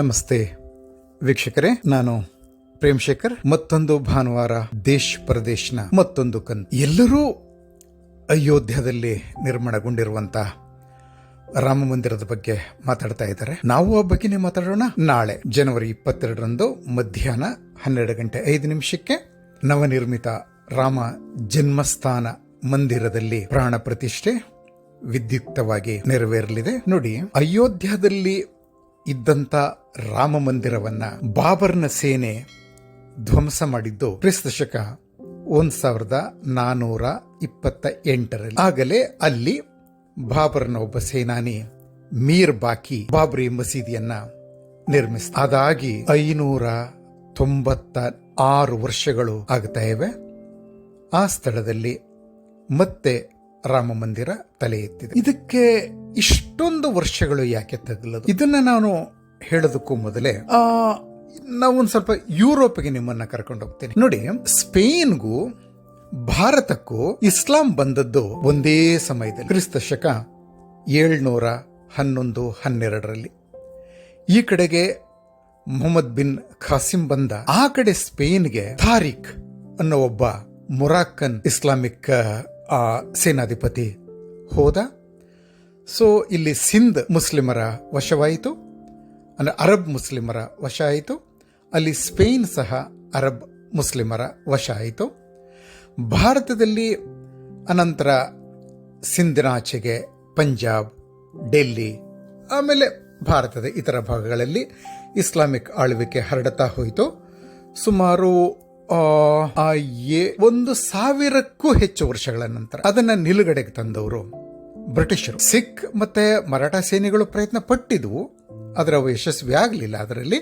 ನಮಸ್ತೆ ವೀಕ್ಷಕರೇ, ನಾನು ಪ್ರೇಮ್ ಶೇಖರ್ ಮತ್ತೊಂದು ಭಾನುವಾರ ದೇಶ್ ಪ್ರದೇಶನ ಮತ್ತೊಂದು ಕನ್. ಎಲ್ಲರೂ ಅಯೋಧ್ಯದಲ್ಲಿ ನಿರ್ಮಾಣಗೊಂಡಿರುವಂತ ರಾಮ ಮಂದಿರದ ಬಗ್ಗೆ ಮಾತಾಡ್ತಾ ಇದ್ದಾರೆ. ನಾವು ಆ ಬಗ್ಗೆನೇ ಮಾತಾಡೋಣ. ನಾಳೆ ಜನವರಿ ಇಪ್ಪತ್ತೆರಡರಂದು ಮಧ್ಯಾಹ್ನ ಹನ್ನೆರಡು ಗಂಟೆ ಐದು ನಿಮಿಷಕ್ಕೆ ನವನಿರ್ಮಿತ ರಾಮ ಜನ್ಮಸ್ಥಾನ ಮಂದಿರದಲ್ಲಿ ಪ್ರಾಣ ಪ್ರತಿಷ್ಠೆ ವಿದ್ಯುಕ್ತವಾಗಿ ನೆರವೇರಲಿದೆ. ನೋಡಿ, ಅಯೋಧ್ಯದಲ್ಲಿ ಇದ್ದಂತ ರಾಮ ಮಂದಿರವನ್ನು ಬಾಬರ್ನ ಸೇನೆ ಧ್ವಂಸ ಮಾಡಿದ್ದು ಕ್ರಿಸ್ತ ಒಂದು ಒಂದ್ ಸಾವಿರದ ನಾನ್ನೂರ ಇಪ್ಪತ್ತ ಎಂಟರಲ್ಲಿ. ಆಗಲೇ ಅಲ್ಲಿ ಬಾಬರ್ನ ಒಬ್ಬ ಸೇನಾನಿ ಮೀರ್ ಬಾಕಿ ಬಾಬ್ರಿ ಮಸೀದಿಯನ್ನ ನಿರ್ಮಿಸ ಅದಾಗಿ ಐನೂರ ತೊಂಬತ್ತ ಆರು ವರ್ಷಗಳು ಆಗ್ತಾ ಇವೆ. ಆ ಸ್ಥಳದಲ್ಲಿ ಮತ್ತೆ ರಾಮ ಮಂದಿರ ತಲೆ ಎತ್ತಿದೆ. ಇದಕ್ಕೆ ಇಷ್ಟೊಂದು ವರ್ಷಗಳು ಯಾಕೆ ತಗಲದು? ಇದನ್ನ ನಾನು ಹೇಳೋದಕ್ಕೂ ಮೊದಲೇ ನಾವೊಂದು ಸ್ವಲ್ಪ ಯುರೋಪ್ಗೆ ನಿಮ್ಮನ್ನ ಕರ್ಕೊಂಡು ಹೋಗ್ತೀನಿ. ನೋಡಿ, ಸ್ಪೇನ್ಗೂ ಭಾರತಕ್ಕೂ ಇಸ್ಲಾಂ ಬಂದದ್ದು ಒಂದೇ ಸಮಯದಲ್ಲಿ. ಕ್ರಿಸ್ತ ಶಕ ಏಳ್ನೂರ ಹನ್ನೊಂದು, ಹನ್ನೆರಡರಲ್ಲಿ. ಈ ಕಡೆಗೆ ಮೊಹಮ್ಮದ್ ಬಿನ್ ಖಾಸಿಂ ಬಂದ. ಆ ಕಡೆ ಸ್ಪೇನ್ಗೆ ತಾರಿಕ್ ಅನ್ನೋ ಒಬ್ಬ ಮೊರಾಕನ್ ಇಸ್ಲಾಮಿಕ್ ಸೇನಾಧಿಪತಿ ಹೋದ. ಸೊ ಇಲ್ಲಿ ಸಿಂಧ್ ಮುಸ್ಲಿಮರ ವಶವಾಯಿತು, ಅಂದರೆ ಅರಬ್ ಮುಸ್ಲಿಮರ ವಶ ಆಯಿತು ಅಲ್ಲಿ ಸ್ಪೇನ್ ಸಹ ಅರಬ್ ಮುಸ್ಲಿಮರ ವಶ ಆಯಿತು ಭಾರತದಲ್ಲಿ ಅನಂತರ ಸಿಂಧಿನ ಆಚೆಗೆ ಪಂಜಾಬ್, ಡೆಲ್ಲಿ, ಆಮೇಲೆ ಭಾರತದ ಇತರ ಭಾಗಗಳಲ್ಲಿ ಇಸ್ಲಾಮಿಕ್ ಆಳ್ವಿಕೆ ಹರಡತಾ ಹೋಯಿತು. ಸುಮಾರು ಒಂದು ಸಾವಿರಕ್ಕೂ ಹೆಚ್ಚು ವರ್ಷಗಳ ನಂತರ ಅದನ್ನ ನಿಲುಗಡೆಗೆ ತಂದವರು. ಬ್ರಿಟಿಷರು. ಸಿಖ್ ಮತ್ತೆ ಮರಾಠ ಸೇನೆಗಳು ಪ್ರಯತ್ನ ಪಟ್ಟಿದ್ವು ಅದರ ಅವು ಯಶಸ್ವಿ ಆಗಲಿಲ್ಲ. ಅದರಲ್ಲಿ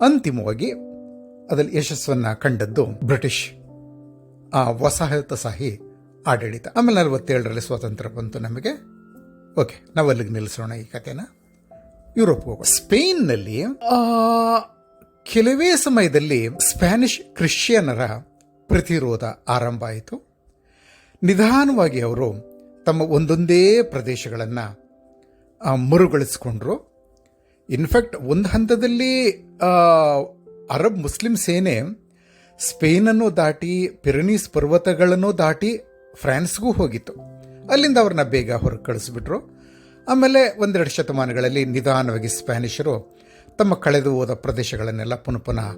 ಅಂತಿಮವಾಗಿ ಅದರಲ್ಲಿ ಯಶಸ್ಸನ್ನ ಕಂಡದ್ದು ಬ್ರಿಟಿಷ್. ಆ ವಸಾಹತುಶಾಹಿ ಆಡಳಿತ. ಆಮೇಲೆ ನಲವತ್ತೇಳರಲ್ಲಿ ಸ್ವಾತಂತ್ರ್ಯ ಬಂತು ನಮಗೆ. ಓಕೆ, ನಾವು ಅಲ್ಲಿಗೆ ನಿಲ್ಲಿಸೋಣ ಈ ಕಥೆನ. ಯುರೋಪ್ ಹೋಗೋಣ. ಸ್ಪೇನ್ನಲ್ಲಿ ಕೆಲವೇ ಸಮಯದಲ್ಲಿ ಸ್ಪ್ಯಾನಿಷ್ ಕ್ರಿಶ್ಚಿಯನ್ನರ ಪ್ರತಿರೋಧ ಆರಂಭ ಆಯಿತು. ನಿಧಾನವಾಗಿ ಅವರು ತಮ್ಮ ಒಂದೊಂದೇ ಪ್ರದೇಶಗಳನ್ನು ಮರುಗಳಿಸ್ಕೊಂಡ್ರು. ಇನ್ಫ್ಯಾಕ್ಟ್ ಒಂದು ಹಂತದಲ್ಲಿ ಅರಬ್ ಮುಸ್ಲಿಂ ಸೇನೆ ಸ್ಪೇನನ್ನು ದಾಟಿ, ಪಿರನೀಸ್ ಪರ್ವತಗಳನ್ನು ದಾಟಿ ಫ್ರಾನ್ಸ್ಗೂ ಹೋಗಿತ್ತು. ಅಲ್ಲಿಂದ ಅವ್ರನ್ನ ಬೇಗ ಹೊರಗೆ ಕಳಿಸ್ಬಿಟ್ರು ಆಮೇಲೆ ಒಂದೆರಡು ಶತಮಾನಗಳಲ್ಲಿ ನಿಧಾನವಾಗಿ ಸ್ಪ್ಯಾನಿಷರು ತಮ್ಮ ಕಳೆದು ಹೋದ ಪ್ರದೇಶಗಳನ್ನೆಲ್ಲ ಪುನಃ ಪುನಃ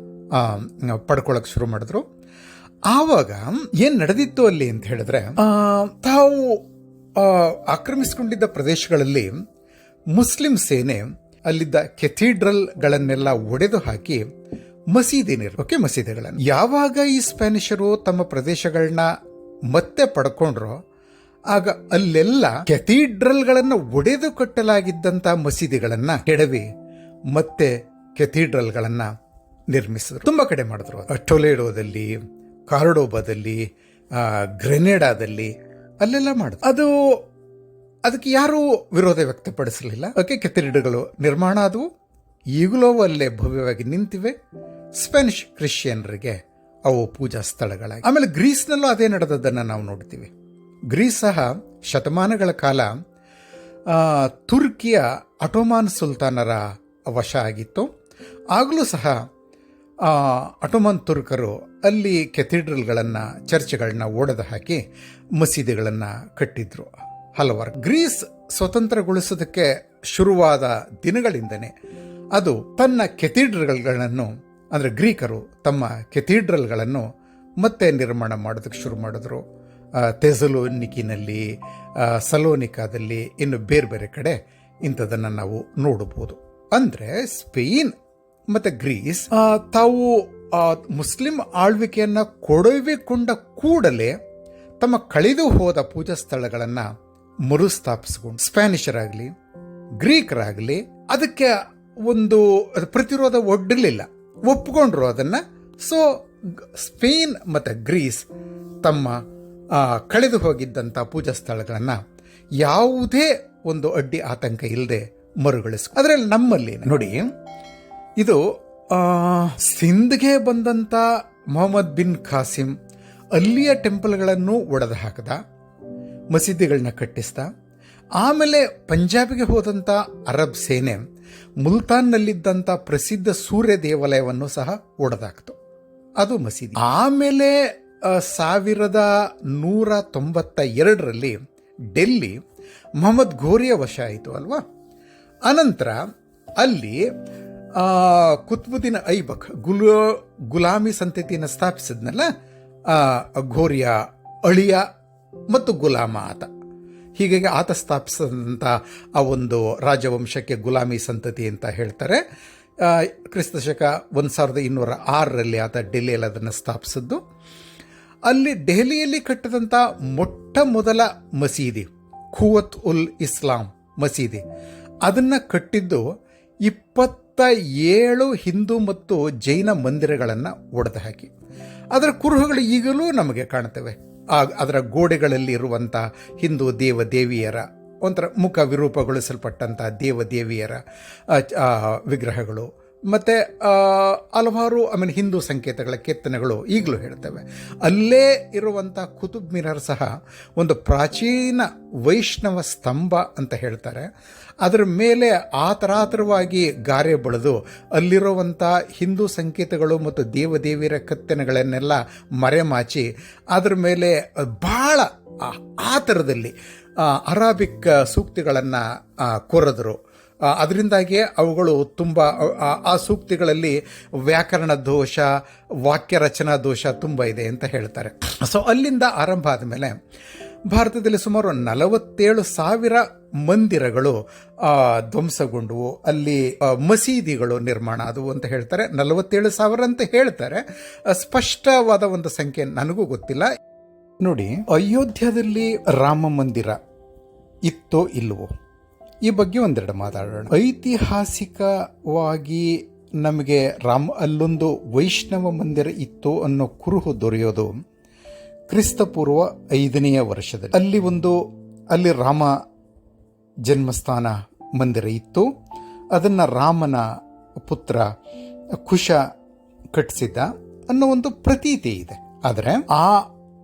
ಪಡ್ಕೊಳ್ಳೋಕೆ ಶುರು ಮಾಡಿದ್ರು. ಆವಾಗ ಏನು ನಡೆದಿತ್ತು ಅಲ್ಲಿ ಅಂತ ಹೇಳಿದ್ರೆ ತಾವು ಆಕ್ರಮಿಸಿಕೊಂಡಿದ್ದ ಪ್ರದೇಶಗಳಲ್ಲಿ ಮುಸ್ಲಿಂ ಸೇನೆ ಅಲ್ಲಿದ್ದ ಕೆಥೀಡ್ರಲ್ಗಳನ್ನೆಲ್ಲ ಒಡೆದು ಹಾಕಿ ಮಸೀದಿ ನಿರ್ ಓಕೆ, ಮಸೀದಿಗಳನ್ನು. ಯಾವಾಗ ಈ ಸ್ಪ್ಯಾನಿಷರು ತಮ್ಮ ಪ್ರದೇಶಗಳನ್ನ ಮತ್ತೆ ಪಡ್ಕೊಂಡ್ರೋ, ಆಗ ಅಲ್ಲೆಲ್ಲ ಕೆಥೀಡ್ರಲ್ಗಳನ್ನು ಒಡೆದು ಕಟ್ಟಲಾಗಿದ್ದಂಥ ಮಸೀದಿಗಳನ್ನು ಕೆಡವಿ ಮತ್ತೆ ಕೆಥೀಡ್ರಲ್ಗಳನ್ನು ನಿರ್ಮಿಸಿದ್ರು. ತುಂಬಾ ಕಡೆ ಮಾಡಿದ್ರು. ಟೊಲೆಡೋದಲ್ಲಿ, ಕಾರ್ಡೋಬಾದಲ್ಲಿ ಗ್ರೆನೇಡಾದಲ್ಲಿ ಅಲ್ಲೆಲ್ಲ ಮಾಡಿದ್ರು ಅದು ಅದಕ್ಕೆ ಯಾರೂ ವಿರೋಧ ವ್ಯಕ್ತಪಡಿಸಲಿಲ್ಲ. ಓಕೆ ಕೆತ್ತಿರಿಡುಗಳು ನಿರ್ಮಾಣ ಆದವು. ಈಗಲೂ ಅಲ್ಲೇ ಭವ್ಯವಾಗಿ ನಿಂತಿವೆ. ಸ್ಪ್ಯಾನಿಷ್ ಕ್ರಿಶ್ಚಿಯನ್ರಿಗೆ ಅವು ಪೂಜಾ ಸ್ಥಳಗಳಾಗಿ. ಆಮೇಲೆ ಗ್ರೀಸ್ನಲ್ಲೂ ಅದೇ ನಡೆದದ್ದನ್ನು ನಾವು ನೋಡ್ತೀವಿ. ಗ್ರೀಸ್ ಸಹ ಶತಮಾನಗಳ ಕಾಲ ತುರ್ಕಿಯ ಅಟೋಮಾನ್ ಸುಲ್ತಾನರ ವಶ ಆಗಿತ್ತು. ಆಗಲೂ ಸಹ ಅಟೋಮನ್ ತುರ್ಕರು ಅಲ್ಲಿ ಕೆಥೀಡ್ರಲ್ಗಳನ್ನು ಚರ್ಚ್ಗಳನ್ನ ಓಡದ ಹಾಕಿ ಮಸೀದಿಗಳನ್ನು ಕಟ್ಟಿದ್ರು. ಹಲವಾರು ಗ್ರೀಸ್ ಸ್ವತಂತ್ರಗೊಳಿಸೋದಕ್ಕೆ ಶುರುವಾದ ದಿನಗಳಿಂದನೇ ಅದು ತನ್ನ ಕೆಥೀಡ್ರಲ್ಗಳನ್ನು ಅಂದರೆ ಗ್ರೀಕರು ತಮ್ಮ ಕೆಥೀಡ್ರಲ್ಗಳನ್ನು ಮತ್ತೆ ನಿರ್ಮಾಣ ಮಾಡೋದಕ್ಕೆ ಶುರು ಮಾಡಿದ್ರು. ಆ, ತೆಸಲೋನಿಕಿನಲ್ಲಿ ಸಲೋನಿಕಾದಲ್ಲಿ ಇನ್ನು ಬೇರೆ ಬೇರೆ ಕಡೆ ಇಂಥದನ್ನು ನಾವು ನೋಡಬಹುದು ಅಂದರೆ ಸ್ಪೇನ್ ಮತ್ತೆ ಗ್ರೀಸ್ ತಾವು ಮುಸ್ಲಿಂ ಆಳ್ವಿಕೆಯನ್ನ ಕೊಡವಿಕೊಂಡ ಕೂಡಲೇ ತಮ್ಮ ಕಳೆದು ಹೋದ ಪೂಜಾ ಸ್ಥಳಗಳನ್ನು ಮರುಸ್ಥಾಪಿಸಿಕೊಂಡು, ಸ್ಪ್ಯಾನಿಷರಾಗಲಿ, ಗ್ರೀಕರಾಗಲಿ, ಅದಕ್ಕೆ ಒಂದು ಪ್ರತಿರೋಧ ಒಡ್ಡಲಿಲ್ಲ ಒಪ್ಕೊಂಡ್ರು ಅದನ್ನ. ಸೊ ಸ್ಪೇನ್ ಮತ್ತೆ ಗ್ರೀಸ್ ತಮ್ಮ ಕಳೆದು ಹೋಗಿದ್ದಂಥ ಪೂಜಾ ಸ್ಥಳಗಳನ್ನು ಯಾವುದೇ ಒಂದು ಅಡ್ಡಿ ಆತಂಕ ಇಲ್ಲದೆ ಮರುಗಳಿಸ್ ಅದರಲ್ಲಿ ನಮ್ಮಲ್ಲಿ ನೋಡಿ ಇದು ಸಿಂಧ್ಗೆ ಬಂದಂತ ಮೊಹಮ್ಮದ್ ಬಿನ್ ಖಾಸಿಂ ಅಲ್ಲಿಯ ಟೆಂಪಲ್ಗಳನ್ನು ಒಡೆದು ಹಾಕಿದ ಮಸೀದಿಗಳನ್ನ ಕಟ್ಟಿಸ್ದ. ಆಮೇಲೆ ಪಂಜಾಬಿಗೆ ಹೋದಂಥ ಅರಬ್ ಸೇನೆ ಮುಲ್ತಾನ್ನಲ್ಲಿದ್ದಂಥ ಪ್ರಸಿದ್ಧ ಸೂರ್ಯ ದೇವಾಲಯವನ್ನು ಸಹ ಒಡೆದಾಕ್ತು. ಅದು ಮಸೀದಿ. ಆಮೇಲೆ ಸಾವಿರದ ನೂರ ತೊಂಬತ್ತ ಎರಡರಲ್ಲಿ ಡೆಲ್ಲಿ ಮೊಹಮ್ಮದ್ ಘೋರಿಯ ವಶ ಆಯಿತು ಅಲ್ವಾ? ಅನಂತರ ಅಲ್ಲಿ ಕುತ್ಬುದ್ದೀನ್ ಐಬಕ್, ಗುಲು, ಗುಲಾಮಿ ಸಂತತಿಯನ್ನು ಸ್ಥಾಪಿಸಿದ್ನಲ್ಲ? ಘೋರಿಯ ಅಳಿಯ ಮತ್ತು ಗುಲಾಮ ಆತ. ಹೀಗಾಗಿ ಆತ ಸ್ಥಾಪಿಸಿದಂಥ ಆ ಒಂದು ರಾಜವಂಶಕ್ಕೆ ಗುಲಾಮಿ ಸಂತತಿ ಅಂತ ಹೇಳ್ತಾರೆ. ಕ್ರಿಸ್ತಶಕ ಕ್ರಿಸ್ತ ಶಕ ಒಂದು ಸಾವಿರದ ಇನ್ನೂರ ಆರರಲ್ಲಿ ಆತ ಡೆಲ್ಲಿಯಲ್ಲಿ ಅದನ್ನು ಸ್ಥಾಪಿಸಿದ್ದು. ಅಲ್ಲಿ ದೆಹಲಿಯಲ್ಲಿ ಕಟ್ಟಿದಂಥ ಮೊಟ್ಟ ಮೊದಲ ಮಸೀದಿ, ಖುವತ್ ಉಲ್ ಇಸ್ಲಾಂ ಮಸೀದಿ. ಅದನ್ನು ಕಟ್ಟಿದ್ದು ಇಪ್ಪತ್ತ ಏಳು ಹಿಂದೂ ಮತ್ತು ಜೈನ ಮಂದಿರಗಳನ್ನು ಒಡೆದು ಹಾಕಿ. ಅದರ ಕುರುಹುಗಳು ಈಗಲೂ ನಮಗೆ ಕಾಣ್ತವೆ ಆ ಅದರ ಗೋಡೆಗಳಲ್ಲಿ ಇರುವಂಥ ಹಿಂದೂ ದೇವ ದೇವಿಯರ ಒಂಥರ ಮುಖ ವಿರೂಪಗೊಳಿಸಲ್ಪಟ್ಟಂಥ ದೇವ ದೇವಿಯರ ವಿಗ್ರಹಗಳು ಮತ್ತು ಹಲವಾರು ಆಮೇಲೆ ಹಿಂದೂ ಸಂಕೇತಗಳ ಕೆತ್ತನೆಗಳು ಈಗಲೂ ಹೇಳ್ತವೆ. ಅಲ್ಲೇ ಇರುವಂಥ ಕುತುಬ್ ಮಿನಾರ್ ಸಹ ಒಂದು ಪ್ರಾಚೀನ ವೈಷ್ಣವ ಸ್ತಂಭ ಅಂತ ಹೇಳ್ತಾರೆ. ಅದರ ಮೇಲೆ ಆತರಾತರವಾಗಿ ಗಾರೆ ಬಳಿದು ಅಲ್ಲಿರುವಂಥ ಹಿಂದೂ ಸಂಕೇತಗಳು ಮತ್ತು ದೇವದೇವಿಯರ ಕೆತ್ತನೆಗಳನ್ನೆಲ್ಲ ಮರೆಮಾಚಿ ಅದರ ಮೇಲೆ ಭಾಳ ಆ- ಆತರದಲ್ಲಿ ಅರಾಬಿಕ್ ಸೂಕ್ತಿಗಳನ್ನು ಕೊರೆದರು. ಆ, ಅದರಿಂದಾಗಿ ಅವುಗಳು ತುಂಬ ಆ- ಸೂಕ್ತಿಗಳಲ್ಲಿ ವ್ಯಾಕರಣ ದೋಷ ವಾಕ್ಯ ರಚನಾ ದೋಷ ತುಂಬ ಇದೆ ಅಂತ ಹೇಳ್ತಾರೆ. ಸೊ ಅಲ್ಲಿಂದ ಆರಂಭ ಆದಮೇಲೆ ಭಾರತದಲ್ಲಿ ಸುಮಾರು ನಲವತ್ತೇಳು ಸಾವಿರ ಮಂದಿರಗಳು ಧ್ವಂಸಗೊಂಡವು. ಅಲ್ಲಿ ಮಸೀದಿಗಳು ನಿರ್ಮಾಣ ಆದವು ಅಂತ ಹೇಳ್ತಾರೆ. ನಲವತ್ತೇಳು ಸಾವಿರ ಅಂತ ಹೇಳ್ತಾರೆ. ಸ್ಪಷ್ಟವಾದ ಒಂದು ಸಂಖ್ಯೆ ನನಗೂ ಗೊತ್ತಿಲ್ಲ. ನೋಡಿ ಅಯೋಧ್ಯದಲ್ಲಿ ರಾಮ ಮಂದಿರ ಇತ್ತೋ ಇಲ್ವೋ ಈ ಬಗ್ಗೆ ಒಂದೆರಡು ಮಾತಾಡೋಣ. ಐತಿಹಾಸಿಕವಾಗಿ ನಮಗೆ ರಾಮ್, ಅಲ್ಲೊಂದು ವೈಷ್ಣವ ಮಂದಿರ ಇತ್ತು ಅನ್ನೋ ಕುರುಹು ದೊರೆಯೋದು ಕ್ರಿಸ್ತಪೂರ್ವ ಐದನೆಯ ವರ್ಷದಲ್ಲಿ. ಅಲ್ಲಿ ಒಂದು, ಅಲ್ಲಿ ರಾಮ ಜನ್ಮಸ್ಥಾನ ಮಂದಿರ ಇತ್ತು. ಅದನ್ನು ರಾಮನ ಪುತ್ರ ಕುಶ ಕಟ್ಟಿಸಿದ್ದ ಅನ್ನೋ ಒಂದು ಪ್ರತೀತಿ ಇದೆ. ಆದರೆ ಆ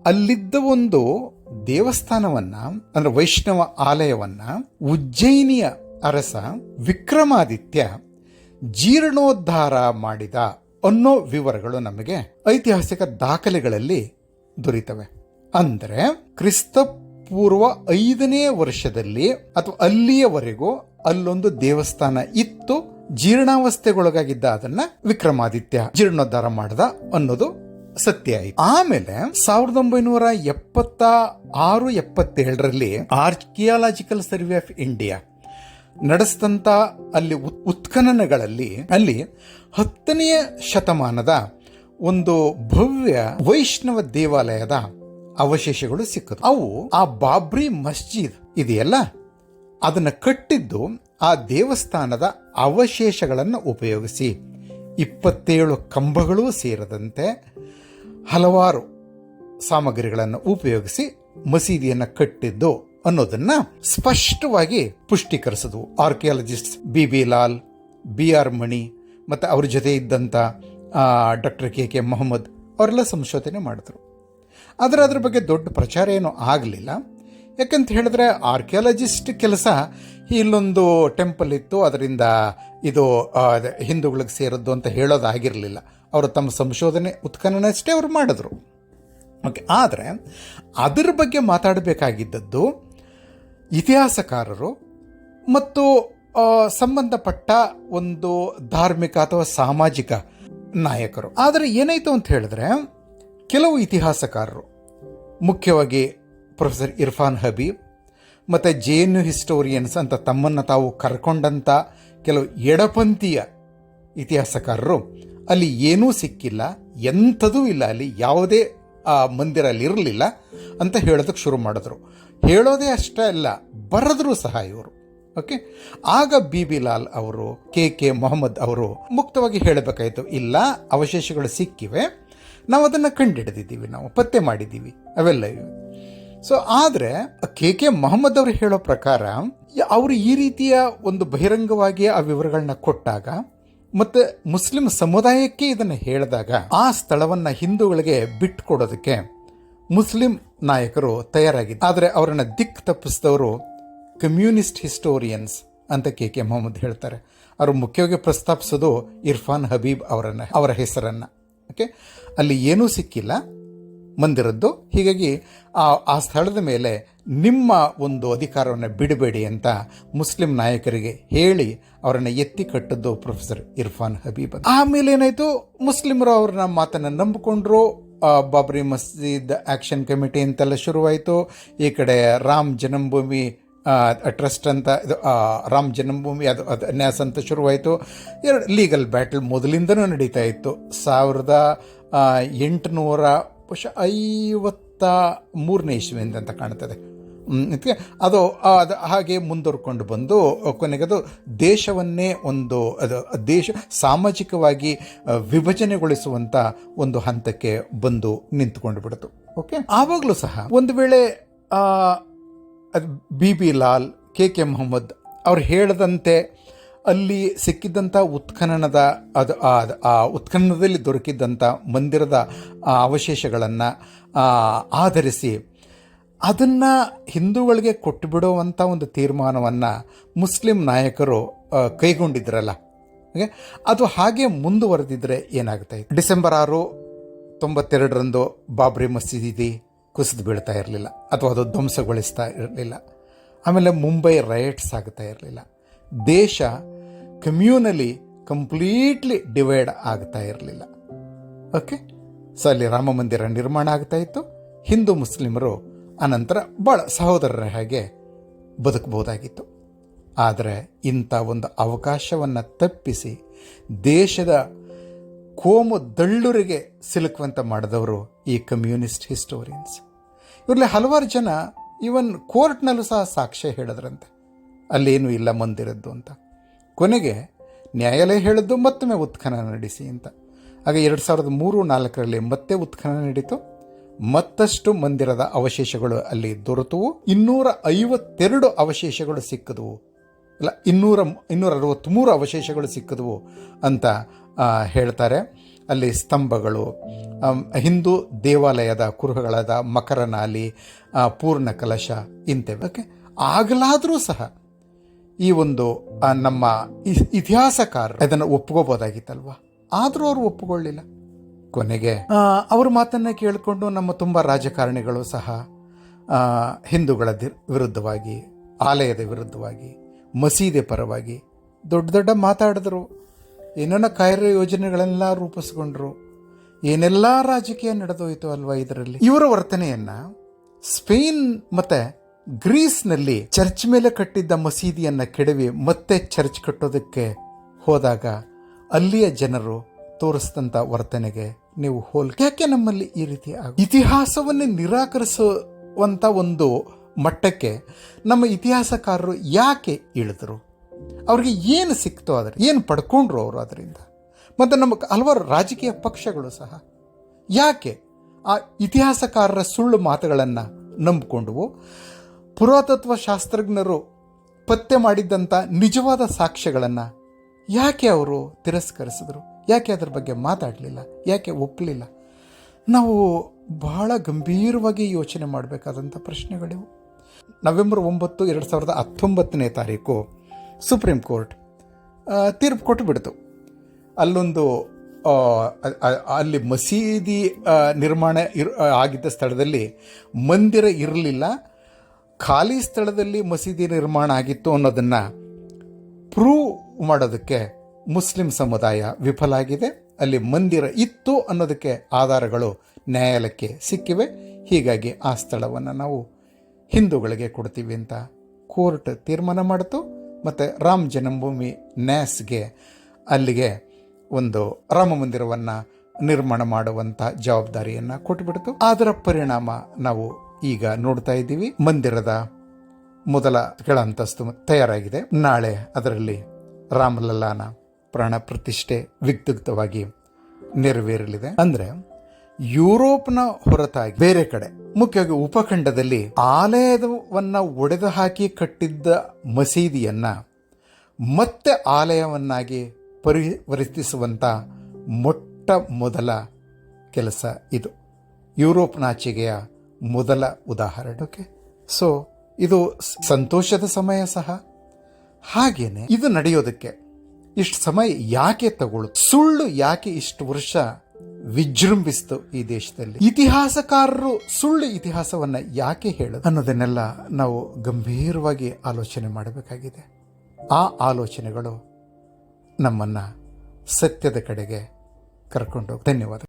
ಅಲ್ಲಿದ್ದ ಒಂದು ದೇವಸ್ಥಾನವನ್ನ, ಅಂದ್ರೆ ವೈಷ್ಣವ ಆಲಯವನ್ನ, ಉಜ್ಜಯಿನಿಯ ಅರಸ ವಿಕ್ರಮಾದಿತ್ಯ ಜೀರ್ಣೋದ್ಧಾರ ಮಾಡಿದ ಅನ್ನೋ ವಿವರಗಳು ನಮಗೆ ಐತಿಹಾಸಿಕ ದಾಖಲೆಗಳಲ್ಲಿ ದೊರೀತವೆ. ಅಂದರೆ ಕ್ರಿಸ್ತ ಪೂರ್ವ ಐದನೇ ವರ್ಷದಲ್ಲಿ ಅಥವಾ ಅಲ್ಲಿಯವರೆಗೂ ಅಲ್ಲೊಂದು ದೇವಸ್ಥಾನ ಇತ್ತು, ಜೀರ್ಣಾವಸ್ಥೆಗೊಳಗಾಗಿದ್ದ ಅದನ್ನ ವಿಕ್ರಮಾದಿತ್ಯ ಜೀರ್ಣೋದ್ಧಾರ ಮಾಡದ ಅನ್ನೋದು ಸತ್ಯ ಆಯಿತು. ಆಮೇಲೆ ಸಾವಿರದ ಒಂಬೈನೂರ ಎಪ್ಪತ್ತ ಆರು ಎಪ್ಪತ್ತೇಳರಲ್ಲಿ ಆರ್ಕಿಯಾಲಜಿಕಲ್ ಸರ್ವೆ ಆಫ್ ಇಂಡಿಯಾ ನಡೆಸಿದಂತ ಅಲ್ಲಿ ಉತ್- ಉತ್ಖನನಗಳಲ್ಲಿ ಅಲ್ಲಿ ಹತ್ತನೆಯ ಶತಮಾನದ ಒಂದು ಭವ್ಯ ವೈಷ್ಣವ ದೇವಾಲಯದ ಅವಶೇಷಗಳು ಸಿಕ್ಕದು ಅವು ಆ ಬಾಬ್ರಿ ಮಸ್ಜಿದ್ ಇದೆಯಲ್ಲ? ಅದನ್ನ ಕಟ್ಟಿದ್ದು ಆ ದೇವಸ್ಥಾನದ ಅವಶೇಷಗಳನ್ನು ಉಪಯೋಗಿಸಿ ಇಪ್ಪತ್ತೇಳು ಕಂಬಗಳೂ ಸೇರದಂತೆ ಹಲವಾರು ಸಾಮಗ್ರಿಗಳನ್ನು ಉಪಯೋಗಿಸಿ ಮಸೀದಿಯನ್ನು ಕಟ್ಟಿದ್ದು ಅನ್ನೋದನ್ನ ಸ್ಪಷ್ಟವಾಗಿ ಪುಷ್ಟೀಕರಿಸಿದ್ವು. Archaeologist B B Lal, B R Mani, ಮತ್ತು ಅವ್ರ ಜೊತೆ ಇದ್ದಂಥ ಡಾಕ್ಟರ್ ಕೆ ಕೆ ಮೊಹಮ್ಮದ್ ಅವರೆಲ್ಲ ಸಂಶೋಧನೆ ಮಾಡಿದ್ರು. ಆದರೆ ಅದ್ರ ಬಗ್ಗೆ ದೊಡ್ಡ ಪ್ರಚಾರ ಏನೂ ಆಗಲಿಲ್ಲ. ಯಾಕಂತ ಹೇಳಿದ್ರೆ ಆರ್ಕಿಯಾಲಜಿಸ್ಟ್ ಕೆಲಸ ಇಲ್ಲೊಂದು ಟೆಂಪಲ್ ಇತ್ತು, ಅದರಿಂದ ಇದು ಹಿಂದೂಗಳಿಗೆ ಸೇರಿದ್ದು ಅಂತ ಹೇಳೋದಾಗಿರಲಿಲ್ಲ. ಅವರು ತಮ್ಮ ಸಂಶೋಧನೆ ಉತ್ಖನನ ಅಷ್ಟೇ ಅವರು ಮಾಡಿದ್ರು. ಓಕೆ ಆದರೆ ಅದರ ಬಗ್ಗೆ ಮಾತಾಡಬೇಕಾಗಿದ್ದದ್ದು ಇತಿಹಾಸಕಾರರು ಮತ್ತು ಸಂಬಂಧಪಟ್ಟ ಒಂದು ಧಾರ್ಮಿಕ ಅಥವಾ ಸಾಮಾಜಿಕ ನಾಯಕರು. ಆದರೆ ಏನಾಯಿತು ಅಂತ ಹೇಳಿದ್ರೆ, ಕೆಲವು ಇತಿಹಾಸಕಾರರು, ಮುಖ್ಯವಾಗಿ ಪ್ರೊಫೆಸರ್ ಇರ್ಫಾನ್ ಹಬೀಬ್ ಮತ್ತು ಜೆ ಎನ್ ಯು ಹಿಸ್ಟೋರಿಯನ್ಸ್ ಅಂತ ತಮ್ಮನ್ನು ತಾವು ಕರ್ಕೊಂಡಂಥ ಕೆಲವು ಎಡಪಂಥೀಯ ಇತಿಹಾಸಕಾರರು ಅಲ್ಲಿ ಏನೂ ಸಿಕ್ಕಿಲ್ಲ, ಎಂಥದೂ ಇಲ್ಲ, ಅಲ್ಲಿ ಯಾವುದೇ, ಆ, ಮಂದಿರ ಅಲ್ಲಿ ಇರಲಿಲ್ಲ ಅಂತ ಹೇಳೋದಕ್ಕೆ ಶುರು ಮಾಡಿದ್ರು. ಹೇಳೋದೇ ಅಷ್ಟೇ ಅಲ್ಲ, ಬರೆದ್ರು ಸಹ ಇವರು. ಓಕೆ ಆಗ ಬಿ ಬಿ ಲಾಲ್ ಅವರು, ಕೆ ಕೆ ಮೊಹಮ್ಮದ್ ಅವರು ಮುಕ್ತವಾಗಿ ಹೇಳಬೇಕಾಯಿತು, ಇಲ್ಲ, ಅವಶೇಷಗಳು ಸಿಕ್ಕಿವೆ, ನಾವು ಅದನ್ನು ಕಂಡುಹಿಡಿದಿದ್ದೀವಿ ನಾವು ಪತ್ತೆ ಮಾಡಿದ್ದೀವಿ, ಅವೆಲ್ಲ ಇವೆ. ಸೊ ಆದರೆ, ಕೆ ಕೆ ಮೊಹಮ್ಮದ್ ಅವರು ಹೇಳೋ ಪ್ರಕಾರ, ಅವರು ಈ ರೀತಿಯ ಒಂದು ಬಹಿರಂಗವಾಗಿ ಆ ವಿವರಗಳನ್ನ ಕೊಟ್ಟಾಗ ಮತ್ತೆ ಮುಸ್ಲಿಂ ಸಮುದಾಯಕ್ಕೆ ಇದನ್ನು ಹೇಳಿದಾಗ ಆ ಸ್ಥಳವನ್ನು ಹಿಂದೂಗಳಿಗೆ ಬಿಟ್ಟುಕೊಡೋದಕ್ಕೆ ಮುಸ್ಲಿಂ ನಾಯಕರು ತಯಾರಾಗಿದ್ದರು ಆದರೆ ಅವರನ್ನು ದಿಕ್ ತಪ್ಪಿಸಿದವರು ಕಮ್ಯುನಿಸ್ಟ್ ಹಿಸ್ಟೋರಿಯನ್ಸ್ ಅಂತ ಕೆ ಕೆ ಮೊಹಮ್ಮದ್ ಹೇಳ್ತಾರೆ. ಅವರು ಮುಖ್ಯವಾಗಿ ಪ್ರಸ್ತಾಪಿಸೋದು ಇರ್ಫಾನ್ ಹಬೀಬ್ ಅವರನ್ನು ಅವರ ಹೆಸರನ್ನು. ಓಕೆ ಅಲ್ಲಿ ಏನೂ ಸಿಕ್ಕಿಲ್ಲ. ಮಂದಿರದ್ದು. ಹೀಗಾಗಿ ಆ ಆ ಸ್ಥಳದ ಮೇಲೆ ನಿಮ್ಮ ಒಂದು ಅಧಿಕಾರವನ್ನು ಬಿಡಬೇಡಿ ಅಂತ ಮುಸ್ಲಿಂ ನಾಯಕರಿಗೆ ಹೇಳಿ ಅವರನ್ನು ಎತ್ತಿ ಕಟ್ಟದ್ದು ಪ್ರೊಫೆಸರ್ ಇರ್ಫಾನ್ ಹಬೀಬ್. ಆಮೇಲೆ ಏನಾಯ್ತು? ಮುಸ್ಲಿಮರು ಅವ್ರನ್ನ ಮಾತನ್ನ ನಂಬಿಕೊಂಡ್ರು. ಬಾಬ್ರಿ ಮಸ್ಜಿದ್ ಆಕ್ಷನ್ ಕಮಿಟಿ ಅಂತೆಲ್ಲ ಶುರುವಾಯಿತು. ಈ ಕಡೆ ರಾಮ್ ಜನ್ಮಭೂಮಿ ಟ್ರಸ್ಟ್ ಅಂತ, ಇದು ರಾಮ್ ಜನ್ಮಭೂಮಿ, ಅದು ಅದು ನ್ಯಾಸ್ ಅಂತ ಶುರುವಾಯಿತು. ಎರಡು ಲೀಗಲ್ ಬ್ಯಾಟಲ್ ಮೊದಲಿಂದನೂ ನಡೀತಾ ಇತ್ತು. ಸಾವಿರದ ಎಂಟುನೂರ ಬಹುಶಃ ಐವತ್ತ ಮೂರನೇ ಇಸ್ವಿಯಿಂದ ಅಂತ ಕಾಣ್ತದೆ ಅದು ಅದು ಹಾಗೆ ಮುಂದುವರ್ಕೊಂಡು ಬಂದು, ಕೊನೆಗೆ ಅದು ದೇಶವನ್ನೇ ಒಂದು, ಅದು ದೇಶ ಸಾಮಾಜಿಕವಾಗಿ ವಿಭಜನೆಗೊಳಿಸುವಂಥ ಒಂದು ಹಂತಕ್ಕೆ ಬಂದು ನಿಂತ್ಕೊಂಡು ಬಿಡ್ತು. ಓಕೆ? ಆವಾಗಲೂ ಸಹ ಒಂದು ವೇಳೆ B B Lal, K K Mohammed ಅವ್ರು ಹೇಳದಂತೆ ಅಲ್ಲಿ ಸಿಕ್ಕಿದ್ದಂಥ ಉತ್ಖನನದ ಅದು ಆ ಉತ್ಖನನದಲ್ಲಿ ದೊರಕಿದ್ದಂಥ ಮಂದಿರದ ಅವಶೇಷಗಳನ್ನು ಆಧರಿಸಿ ಅದನ್ನು ಹಿಂದೂಗಳಿಗೆ ಕೊಟ್ಟು ಬಿಡುವಂಥ ಒಂದು ತೀರ್ಮಾನವನ್ನು ಮುಸ್ಲಿಂ ನಾಯಕರು ಕೈಗೊಂಡಿದ್ರಲ್ಲ. ಓಕೆ ಅದು ಹಾಗೆ ಮುಂದುವರೆದಿದ್ರೆ ಏನಾಗುತ್ತೆ? ಡಿಸೆಂಬರ್ ಆರು ತೊಂಬತ್ತೆರಡರಂದು ಬಾಬ್ರಿ ಮಸೀದಿ ಕುಸಿದು ಬೀಳ್ತಾ ಇರಲಿಲ್ಲ. ಅಥವಾ ಅದು ಧ್ವಂಸಗೊಳಿಸ್ತಾ ಇರಲಿಲ್ಲ. ಆಮೇಲೆ ಮುಂಬೈ ರಯಟ್ಸ್ ಆಗ್ತಾ ಇರಲಿಲ್ಲ. ದೇಶ ಕಮ್ಯೂನಲಿ ಕಂಪ್ಲೀಟ್ಲಿ ಡಿವೈಡ್ ಆಗ್ತಾ ಇರಲಿಲ್ಲ. ಓಕೆ ಸೊ ಅಲ್ಲಿ ರಾಮ ಮಂದಿರ ನಿರ್ಮಾಣ ಆಗ್ತಾ ಇತ್ತು. ಹಿಂದೂ ಮುಸ್ಲಿಮರು ಅನಂತರ ಭಾಳ ಸಹೋದರರ ಹಾಗೆ ಬದುಕಬಹುದಾಗಿತ್ತು. ಆದರೆ ಇಂಥ ಒಂದು ಅವಕಾಶವನ್ನು ತಪ್ಪಿಸಿ ದೇಶದ ಕೋಮು ದಳ್ಳುರಿಗೆ ಸಿಲುಕುವಂತ ಮಾಡಿದವರು ಈ ಕಮ್ಯುನಿಸ್ಟ್ ಹಿಸ್ಟೋರಿಯನ್ಸ್ ಇವರಲ್ಲಿ ಹಲವಾರು ಜನ ಈವನ್ ಕೋರ್ಟ್ನಲ್ಲೂ ಸಹ ಸಾಕ್ಷ್ಯ ಹೇಳಿದ್ರಂತೆ. ಅಲ್ಲೇನೂ ಇಲ್ಲ ಮಂದಿರದ್ದು ಅಂತ. ಕೊನೆಗೆ ನ್ಯಾಯಾಲಯ ಹೇಳಿದ್ದು ಮತ್ತೊಮ್ಮೆ ಉತ್ಖನನ ನಡೆಸಿ ಅಂತ. ಆಗ ಎರಡು ಸಾವಿರದ ಮೂರು ನಾಲ್ಕರಲ್ಲಿ ಮತ್ತೆ ಉತ್ಖನನ ನಡೀತು. ಮತ್ತಷ್ಟು ಮಂದಿರದ ಅವಶೇಷಗಳು ಅಲ್ಲಿ ದೊರೆತವು. ಇನ್ನೂರ ಐವತ್ತೆರಡು ಅವಶೇಷಗಳು ಸಿಕ್ಕಿದವು. ಇಲ್ಲ ಇನ್ನೂರ ಇನ್ನೂರ ಅರವತ್ತ್ಮೂರು ಅವಶೇಷಗಳು ಸಿಕ್ಕಿದವು ಅಂತ ಹೇಳ್ತಾರೆ. ಅಲ್ಲಿ ಸ್ತಂಭಗಳು ಹಿಂದೂ ದೇವಾಲಯದ ಕುರುಹಗಳಾದ ಮಕರನಾಲಿ ಪೂರ್ಣ ಕಲಶ ಇಂಥವಕ್ಕೆ ಆಗಲಾದರೂ ಸಹ ಈ ಒಂದು ನಮ್ಮ ಇ- ಇತಿಹಾಸಕಾರರು ಅದನ್ನು ಒಪ್ಕೋಬೋದಾಗಿತ್ತಲ್ವಾ? ಆದರೂ ಅವರು ಒಪ್ಪಿಕೊಳ್ಳಿಲ್ಲ ಕೊನೆಗೆ ಅವ್ರ ಮಾತನ್ನ ಕೇಳಿಕೊಂಡು ನಮ್ಮ ತುಂಬ ರಾಜಕಾರಣಿಗಳು ಸಹ ಹಿಂದೂಗಳ ವಿರುದ್ಧವಾಗಿ, ಆಲಯದ ವಿರುದ್ಧವಾಗಿ, ಮಸೀದಿ ಪರವಾಗಿ ದೊಡ್ಡ ದೊಡ್ಡ ಮಾತಾಡಿದ್ರು. ಏನೇನೋ ಕಾರ್ಯ ಯೋಜನೆಗಳೆಲ್ಲ ರೂಪಿಸ್ಕೊಂಡ್ರು. ಏನೆಲ್ಲ ರಾಜಕೀಯ ನಡೆದೋಯ್ತು ಅಲ್ವಾ ಇದರಲ್ಲಿ? ಇವರ ವರ್ತನೆಯನ್ನ ಸ್ಪೇನ್ ಮತ್ತೆ ಗ್ರೀಸ್ನಲ್ಲಿ ಚರ್ಚ್ ಮೇಲೆ ಕಟ್ಟಿದ್ದ ಮಸೀದಿಯನ್ನು ಕೆಡವಿ ಮತ್ತೆ ಚರ್ಚ್ ಕಟ್ಟೋದಕ್ಕೆ ಹೋದಾಗ ಅಲ್ಲಿಯ ಜನರು ತೋರಿಸಿದಂತ ವರ್ತನೆಗೆ ನೀವು ಹೋಲಿಕೆ ಯಾಕೆ ನಮ್ಮಲ್ಲಿ ಈ ರೀತಿ ಇತಿಹಾಸವನ್ನು ನಿರಾಕರಿಸುವಂತ ಒಂದು ಮಟ್ಟಕ್ಕೆ ನಮ್ಮ ಇತಿಹಾಸಕಾರರು ಯಾಕೆ ಇಳಿದ್ರು? ಅವ್ರಿಗೆ ಏನು ಸಿಕ್ತೋ ಅದ್ರ, ಏನು ಪಡ್ಕೊಂಡ್ರು ಅವರು ಅದರಿಂದ? ಮತ್ತು ನಮ್ಮ ಹಲವಾರು ರಾಜಕೀಯ ಪಕ್ಷಗಳು ಸಹ ಯಾಕೆ ಆ ಇತಿಹಾಸಕಾರರ ಸುಳ್ಳು ಮಾತುಗಳನ್ನು ನಂಬಿಕೊಂಡವು? ಪುರಾತತ್ವ ಶಾಸ್ತ್ರಜ್ಞರು ಪತ್ತೆ ಮಾಡಿದ್ದಂಥ ನಿಜವಾದ ಸಾಕ್ಷ್ಯಗಳನ್ನು ಯಾಕೆ ಅವರು ತಿರಸ್ಕರಿಸಿದ್ರು? ಯಾಕೆ ಅದರ ಬಗ್ಗೆ ಮಾತಾಡಲಿಲ್ಲ? ಯಾಕೆ ಒಪ್ಪಲಿಲ್ಲ ನಾವು ಬಹಳ ಗಂಭೀರವಾಗಿ ಯೋಚನೆ ಮಾಡಬೇಕಾದಂಥ ಪ್ರಶ್ನೆಗಳಿವು. ನವೆಂಬರ್ ಒಂಬತ್ತು, ಎರಡು ಸಾವಿರದ ಹತ್ತೊಂಬತ್ತನೇ ತಾರೀಕು ಸುಪ್ರೀಂ ಕೋರ್ಟ್ ತೀರ್ಪು ಕೊಟ್ಟು ಬಿಡ್ತು. ಅಲ್ಲೊಂದು ಅಲ್ಲಿ ಮಸೀದಿ ನಿರ್ಮಾಣ ಇರ್ ಆಗಿದ್ದ ಸ್ಥಳದಲ್ಲಿ ಮಂದಿರ ಇರಲಿಲ್ಲ. ಖಾಲಿ ಸ್ಥಳದಲ್ಲಿ ಮಸೀದಿ ನಿರ್ಮಾಣ ಆಗಿತ್ತು ಅನ್ನೋದನ್ನು ಪ್ರೂವ್ ಮಾಡೋದಕ್ಕೆ ಮುಸ್ಲಿಂ ಸಮುದಾಯ ವಿಫಲ ಆಗಿದೆ. ಅಲ್ಲಿ ಮಂದಿರ ಇತ್ತು ಅನ್ನೋದಕ್ಕೆ ಆಧಾರಗಳು ನ್ಯಾಯಾಲಯಕ್ಕೆ ಸಿಕ್ಕಿವೆ. ಹೀಗಾಗಿ ಆ ಸ್ಥಳವನ್ನು ನಾವು ಹಿಂದೂಗಳಿಗೆ ಕೊಡ್ತೀವಿ ಅಂತ ಕೋರ್ಟ್ ತೀರ್ಮಾನ ಮಾಡಿತು. ಮತ್ತು ರಾಮ್ ಜನ್ಮಭೂಮಿ ನ್ಯಾಸ್ಗೆ ಅಲ್ಲಿಗೆ ಒಂದು ರಾಮ ಮಂದಿರವನ್ನು ನಿರ್ಮಾಣ ಮಾಡುವಂಥ ಜವಾಬ್ದಾರಿಯನ್ನು ಕೊಟ್ಟುಬಿಡ್ತು ಅದರ ಪರಿಣಾಮ ನಾವು ಈಗ ನೋಡ್ತಾ ಇದ್ದೀವಿ. ಮಂದಿರದ ಮೊದಲ ಕೆಳ ಅಂತಸ್ತು ತಯಾರಾಗಿದೆ. ನಾಳೆ ಅದರಲ್ಲಿ ರಾಮಲಲ್ಲಾನ ಪ್ರಾಣ ಪ್ರತಿಷ್ಠೆ ವಿದ್ಯುಕ್ತವಾಗಿ ನೆರವೇರಲಿದೆ. ಅಂದ್ರೆ ಯುರೋಪ್ನ ಹೊರತಾಗಿ ಬೇರೆ ಕಡೆ, ಮುಖ್ಯವಾಗಿ ಉಪಖಂಡದಲ್ಲಿ ಆಲಯವನ್ನ ಒಡೆದು ಹಾಕಿ ಕಟ್ಟಿದ್ದ ಮಸೀದಿಯನ್ನ ಮತ್ತೆ ಆಲಯವನ್ನಾಗಿ ಪರಿವರ್ತಿಸುವಂತ ಮೊಟ್ಟ ಮೊದಲ ಕೆಲಸ ಇದು. ಯುರೋಪ್ನಾಚೆಗೆಯ ಮೊದಲ ಉದಾಹರಣೆ ಓಕೆ ಸೊ ಇದು ಸಂತೋಷದ ಸಮಯ ಸಹ. ಹಾಗೇನೆ ಇದು ನಡೆಯೋದಕ್ಕೆ ಇಷ್ಟು ಸಮಯ ಯಾಕೆ ತಗೊಳ್ಳುತ್ತೆ ಸುಳ್ಳು ಯಾಕೆ ಇಷ್ಟು ವರ್ಷ ವಿಜೃಂಭಿಸ್ತು ಈ ದೇಶದಲ್ಲಿ? ಇತಿಹಾಸಕಾರರು ಸುಳ್ಳು ಇತಿಹಾಸವನ್ನ ಯಾಕೆ ಹೇಳೋದು ಅನ್ನೋದನ್ನೆಲ್ಲ ನಾವು ಗಂಭೀರವಾಗಿ ಆಲೋಚನೆ ಮಾಡಬೇಕಾಗಿದೆ. ಆ ಆಲೋಚನೆಗಳು ನಮ್ಮನ್ನ ಸತ್ಯದ ಕಡೆಗೆ ಕರ್ಕೊಂಡು ಧನ್ಯವಾದ